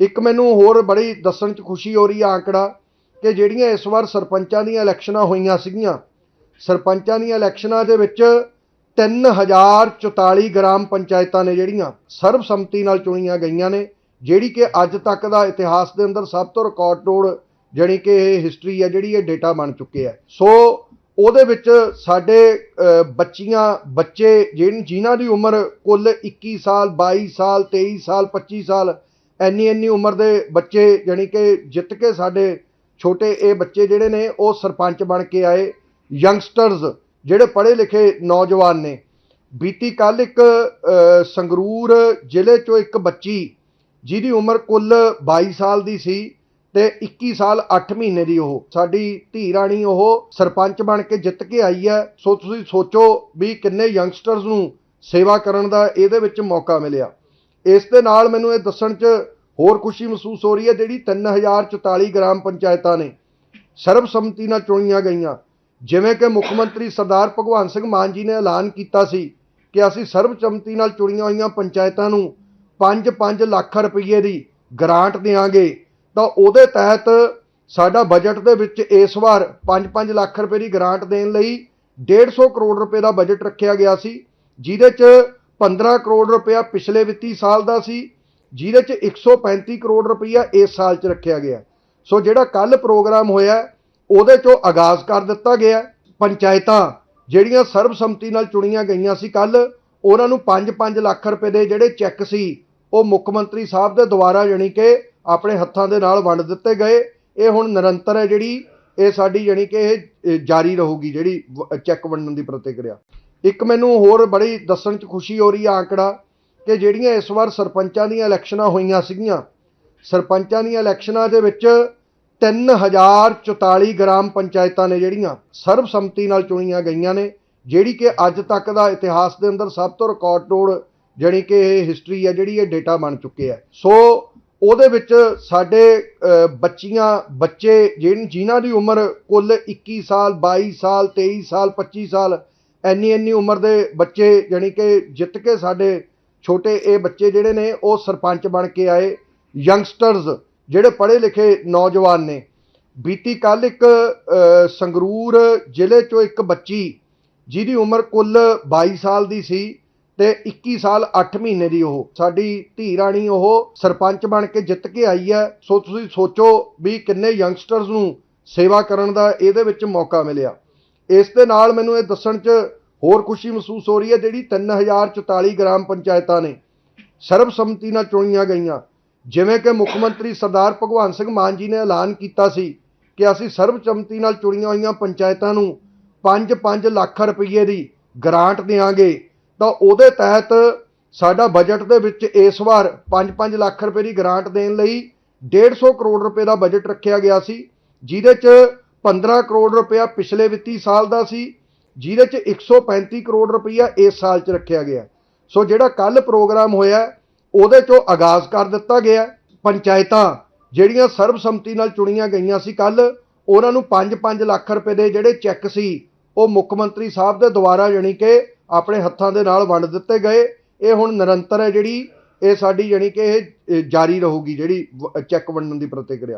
ਇੱਕ ਮੈਨੂੰ ਹੋਰ ਬੜੀ ਦੱਸਣ 'ਚ ਖੁਸ਼ੀ ਹੋ ਰਹੀ ਆ ਆંકੜਾ ਕਿ ਜਿਹੜੀਆਂ ਇਸ ਵਾਰ ਸਰਪੰਚਾਂ ਦੀਆਂ ਇਲੈਕਸ਼ਨਾਂ ਹੋਈਆਂ ਸੀਗੀਆਂ, ਸਰਪੰਚਾਂ ਦੀਆਂ ਇਲੈਕਸ਼ਨਾਂ ਦੇ ਵਿੱਚ 3044 ਗ੍ਰਾਮ ਪੰਚਾਇਤਾਂ ਨੇ ਜਿਹੜੀਆਂ ਸਰਬਸੰਮਤੀ ਨਾਲ ਚੁਣੀਆਂ ਗਈਆਂ ਨੇ, ਜਿਹੜੀ ਕਿ ਅੱਜ ਤੱਕ ਦਾ ਇਤਿਹਾਸ ਦੇ ਅੰਦਰ ਸਭ ਤੋਂ ਰਿਕਾਰਡ ਤੋੜ ਜਿਹੜੀ ਕਿ ਇਹ ਹਿਸਟਰੀ ਹੈ ਜਿਹੜੀ ਇਹ ਡੇਟਾ ਬਣ ਚੁੱਕੇ ਹੈ ਸੋ ਉਹਦੇ ਵਿੱਚ ਸਾਡੇ ਬੱਚੀਆਂ, ਬੱਚੇ ਜਿਹਨ ਜਿਨ੍ਹਾਂ ਦੀ ਉਮਰ ਕੁੱਲ 21 ਸਾਲ 22 ਸਾਲ 23 ਸਾਲ 25 ਸਾਲ ਇੰਨੀ ਇੰਨੀ ਉਮਰ ਦੇ ਬੱਚੇ ਜਾਣੀ ਕਿ ਜਿੱਤ ਕੇ ਸਾਡੇ ਛੋਟੇ ਇਹ ਬੱਚੇ ਜਿਹੜੇ ਨੇ, ਉਹ ਸਰਪੰਚ ਬਣ ਕੇ ਆਏ ਯੰਗਸਟਰਸ ਜਿਹੜੇ ਪੜ੍ਹੇ ਲਿਖੇ ਨੌਜਵਾਨ ਨੇ। ਬੀਤੀ ਕੱਲ ਇੱਕ ਸੰਗਰੂਰ ਜ਼ਿਲ੍ਹੇ ਚੋਂ ਇੱਕ ਬੱਚੀ, ਜਿਹਦੀ ਉਮਰ ਕੁੱਲ 22 ਸਾਲ ਦੀ ਸੀ ਤੇ 21 ਸਾਲ 8 ਮਹੀਨੇ ਦੀ ਉਹ, ਸਾਡੀ ਧੀ ਰਾਣੀ ਉਹ ਸਰਪੰਚ ਬਣ ਕੇ ਜਿੱਤ ਕੇ ਆਈ ਹੈ। ਸੋ ਤੁਸੀਂ ਸੋਚੋ ਵੀ ਕਿੰਨੇ ਯੰਗਸਟਰਸ ਨੂੰ ਸੇਵਾ ਕਰਨ ਦਾ ਇਹਦੇ ਵਿੱਚ ਮੌਕਾ ਮਿਲਿਆ। ਇਸ ਦੇ ਨਾਲ ਮੈਨੂੰ ਇਹ ਦੱਸਣ 'ਚ ਹੋਰ ਖੁਸ਼ੀ ਮਹਿਸੂਸ ਹੋ ਰਹੀ ਹੈ ਜਿਹੜੀ 3044 ਗ੍ਰਾਮ ਪੰਚਾਇਤਾਂ ਨੇ ਸਰਬਸੰਮਤੀ ਨਾਲ ਚੁਣੀਆਂ ਗਈਆਂ। ਜਿਵੇਂ ਕਿ ਮੁੱਖ ਮੰਤਰੀ ਸਰਦਾਰ ਭਗਵੰਤ ਸਿੰਘ ਮਾਨ ਜੀ ਨੇ ਐਲਾਨ ਕੀਤਾ ਸੀ ਕਿ ਅਸੀਂ ਸਰਬਸੰਮਤੀ ਨਾਲ ਚੁਣੀਆਂ ਹੋਈਆਂ ਪੰਚਾਇਤਾਂ ਨੂੰ 5-5 ਲੱਖ ਰੁਪਏ ਦੀ ਗ੍ਰਾਂਟ ਦੇਵਾਂਗੇ ਤਾਂ ਉਹਦੇ ਤਹਿਤ ਸਾਡਾ ਬਜਟ ਦੇ ਵਿੱਚ ਇਸ ਵਾਰ 5-5 ਲੱਖ ਰੁਪਏ ਦੀ ਗ੍ਰਾਂਟ ਦੇਣ ਲਈ 150 ਕਰੋੜ ਰੁਪਏ ਦਾ ਬਜਟ ਰੱਖਿਆ ਗਿਆ ਸੀ, ਜਿਹਦੇ 'ਚ 15 ਕਰੋੜ ਰੁਪਇਆ ਪਿਛਲੇ ਵਿੱਤੀ ਸਾਲ ਦਾ ਸੀ ਜਿਹਦੇ 'ਚ 135 ਕਰੋੜ ਰੁਪਈਆ ਇਸ ਸਾਲ 'ਚ ਰੱਖਿਆ ਗਿਆ। ਸੋ ਜਿਹੜਾ ਕੱਲ ਪ੍ਰੋਗਰਾਮ ਹੋਇਆ, ਉਹਦੇ 'ਚੋਂ ਆਗਾਜ਼ ਕਰ ਦਿੱਤਾ ਗਿਆ। ਪੰਚਾਇਤਾਂ ਜਿਹੜੀਆਂ ਸਰਬਸੰਮਤੀ ਨਾਲ ਚੁਣੀਆਂ ਗਈਆਂ ਸੀ ਕੱਲ ਉਹਨਾਂ ਨੂੰ 5-5 ਲੱਖ ਰੁਪਏ ਦੇ ਜਿਹੜੇ ਚੈੱਕ ਸੀ, ਉਹ ਮੁੱਖ ਮੰਤਰੀ ਸਾਹਿਬ ਦੇ ਦੁਆਰਾ ਜਾਣੀ ਕਿ ਆਪਣੇ ਹੱਥਾਂ ਦੇ ਨਾਲ ਵੰਡ ਦਿੱਤੇ ਗਏ। ਇਹ ਹੁਣ ਨਿਰੰਤਰ ਹੈ ਜਿਹੜੀ, ਇਹ ਸਾਡੀ ਜਾਣੀ ਕਿ ਇਹ ਜਾਰੀ ਰਹੂਗੀ ਜਿਹੜੀ ਵ- ਚੈੱਕ ਵੰਡਣ ਦੀ ਪ੍ਰਤੀਕਿਰਿਆ। ਇੱਕ ਮੈਨੂੰ ਹੋਰ ਬੜੀ ਦੱਸਣ 'ਚ ਖੁਸ਼ੀ ਹੋ ਰਹੀ ਆ ਆંકੜਾ ਕਿ ਜਿਹੜੀਆਂ ਇਸ ਵਾਰ ਸਰਪੰਚਾਂ ਦੀਆਂ ਇਲੈਕਸ਼ਨਾਂ ਹੋਈਆਂ ਸੀਗੀਆਂ, ਸਰਪੰਚਾਂ ਦੀਆਂ ਇਲੈਕਸ਼ਨਾਂ ਦੇ ਵਿੱਚ 3044 ਗ੍ਰਾਮ ਪੰਚਾਇਤਾਂ ਨੇ ਜਿਹੜੀਆਂ ਸਰਬਸੰਮਤੀ ਨਾਲ ਚੁਣੀਆਂ ਗਈਆਂ ਨੇ, ਜਿਹੜੀ ਕਿ ਅੱਜ ਤੱਕ ਦਾ ਇਤਿਹਾਸ ਦੇ ਅੰਦਰ ਸਭ ਤੋਂ ਰਿਕਾਰਡ ਤੋੜ ਜਿਹੜੀ ਕਿ ਇਹ ਹਿਸਟਰੀ ਹੈ ਜਿਹੜੀ ਇਹ ਡੇਟਾ ਬਣ ਚੁੱਕੇ ਹੈ ਸੋ ਉਹਦੇ ਵਿੱਚ ਸਾਡੇ ਬੱਚੀਆਂ, ਬੱਚੇ ਜਿਹਨ ਜਿਨ੍ਹਾਂ ਦੀ ਉਮਰ ਕੁੱਲ 21 ਸਾਲ 22 ਸਾਲ 23 ਸਾਲ 25 ਸਾਲ ਇੰਨੀ ਇੰਨੀ ਉਮਰ ਦੇ ਬੱਚੇ ਜਾਣੀ ਕਿ ਜਿੱਤ ਕੇ ਸਾਡੇ ਛੋਟੇ ਇਹ ਬੱਚੇ ਜਿਹੜੇ ਨੇ, ਉਹ ਸਰਪੰਚ ਬਣ ਕੇ ਆਏ ਯੰਗਸਟਰਸ ਜਿਹੜੇ ਪੜ੍ਹੇ ਲਿਖੇ ਨੌਜਵਾਨ ਨੇ। ਬੀਤੀ ਕੱਲ ਇੱਕ ਸੰਗਰੂਰ ਜ਼ਿਲ੍ਹੇ ਚੋਂ ਇੱਕ ਬੱਚੀ, ਜਿਹਦੀ ਉਮਰ ਕੁੱਲ 22 ਸਾਲ ਦੀ ਸੀ ਤੇ 21 ਸਾਲ 8 ਮਹੀਨੇ ਦੀ ਉਹ, ਸਾਡੀ ਧੀ ਰਾਣੀ ਉਹ ਸਰਪੰਚ ਬਣ ਕੇ ਜਿੱਤ ਕੇ ਆਈ ਹੈ। ਸੋ ਤੁਸੀਂ ਸੋਚੋ ਵੀ ਕਿੰਨੇ ਯੰਗਸਟਰਸ ਨੂੰ ਸੇਵਾ ਕਰਨ ਦਾ ਇਹਦੇ ਵਿੱਚ ਮੌਕਾ ਮਿਲਿਆ। ਇਸ ਦੇ ਨਾਲ ਮੈਨੂੰ ਇਹ ਦੱਸਣ 'ਚ ਹੋਰ ਖੁਸ਼ੀ ਮਹਿਸੂਸ ਹੋ ਰਹੀ ਹੈ ਜਿਹੜੀ 3044 ਗ੍ਰਾਮ ਪੰਚਾਇਤਾਂ ਨੇ ਸਰਬਸੰਮਤੀ ਨਾਲ ਚੁਣੀਆਂ ਗਈਆਂ। ਜਿਵੇਂ ਕਿ ਮੁੱਖ ਮੰਤਰੀ ਸਰਦਾਰ ਭਗਵੰਤ ਸਿੰਘ ਮਾਨ ਜੀ ਨੇ ਐਲਾਨ ਕੀਤਾ ਸੀ ਕਿ ਅਸੀਂ ਸਰਬਸੰਮਤੀ ਨਾਲ ਚੁਣੀਆਂ ਹੋਈਆਂ ਪੰਚਾਇਤਾਂ ਨੂੰ 5-5 ਲੱਖ ਰੁਪਏ ਦੀ ਗ੍ਰਾਂਟ ਦੇਵਾਂਗੇ ਤਾਂ ਉਹਦੇ ਤਹਿਤ ਸਾਡਾ ਬਜਟ ਦੇ ਵਿੱਚ ਇਸ ਵਾਰ 5-5 ਲੱਖ ਰੁਪਏ ਦੀ ਗ੍ਰਾਂਟ ਦੇਣ ਲਈ 150 ਕਰੋੜ ਰੁਪਏ ਦਾ ਬਜਟ ਰੱਖਿਆ ਗਿਆ ਸੀ, ਜਿਹਦੇ 'ਚ 15 ਕਰੋੜ ਰੁਪਇਆ ਪਿਛਲੇ ਵਿੱਤੀ ਸਾਲ ਦਾ ਸੀ ਜਿਹਦੇ 'ਚ 135 ਕਰੋੜ ਰੁਪਈਆ ਇਸ ਸਾਲ 'ਚ ਰੱਖਿਆ ਗਿਆ। ਸੋ ਜਿਹੜਾ ਕੱਲ ਪ੍ਰੋਗਰਾਮ ਹੋਇਆ, ਉਹਦੇ 'ਚੋਂ ਆਗਾਜ਼ ਕਰ ਦਿੱਤਾ ਗਿਆ। ਪੰਚਾਇਤਾਂ ਜਿਹੜੀਆਂ ਸਰਬਸੰਮਤੀ ਨਾਲ ਚੁਣੀਆਂ ਗਈਆਂ ਸੀ ਕੱਲ ਉਹਨਾਂ ਨੂੰ 5-5 ਲੱਖ ਰੁਪਏ ਦੇ ਜਿਹੜੇ ਚੈੱਕ ਸੀ, ਉਹ ਮੁੱਖ ਮੰਤਰੀ ਸਾਹਿਬ ਦੇ ਦੁਆਰਾ ਜਾਣੀ ਕਿ ਆਪਣੇ ਹੱਥਾਂ ਦੇ ਨਾਲ ਵੰਡ ਦਿੱਤੇ ਗਏ। ਇਹ ਹੁਣ ਨਿਰੰਤਰ ਹੈ ਜਿਹੜੀ, ਇਹ ਸਾਡੀ ਜਾਣੀ ਕਿ ਇਹ ਜਾਰੀ ਰਹੂਗੀ ਜਿਹੜੀ ਵ- ਚੈੱਕ ਵੰਡਣ ਦੀ ਪ੍ਰਤੀਕਿਰਿਆ।